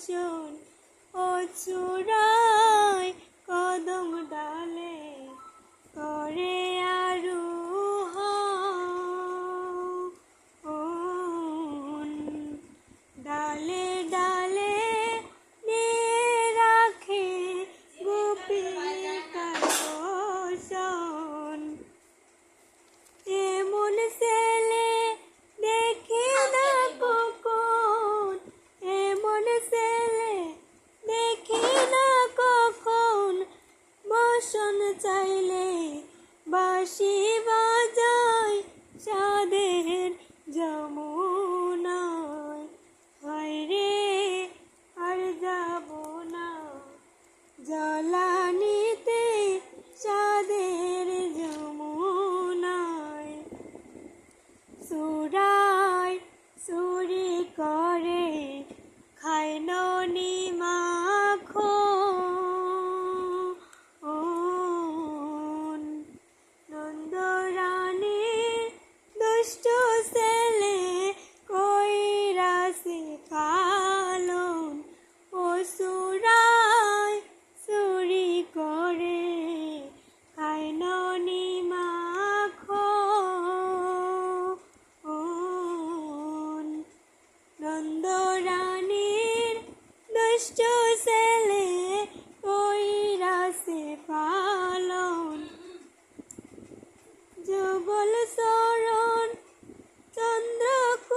cushion ও চূড়ায় কদম ডালে করে আরু ডালে ডালে রাখে গোপী কাশন এমন সে বাসন চাইলে বাসি বাজায় সাদের যুগল চরণ চন্দ্র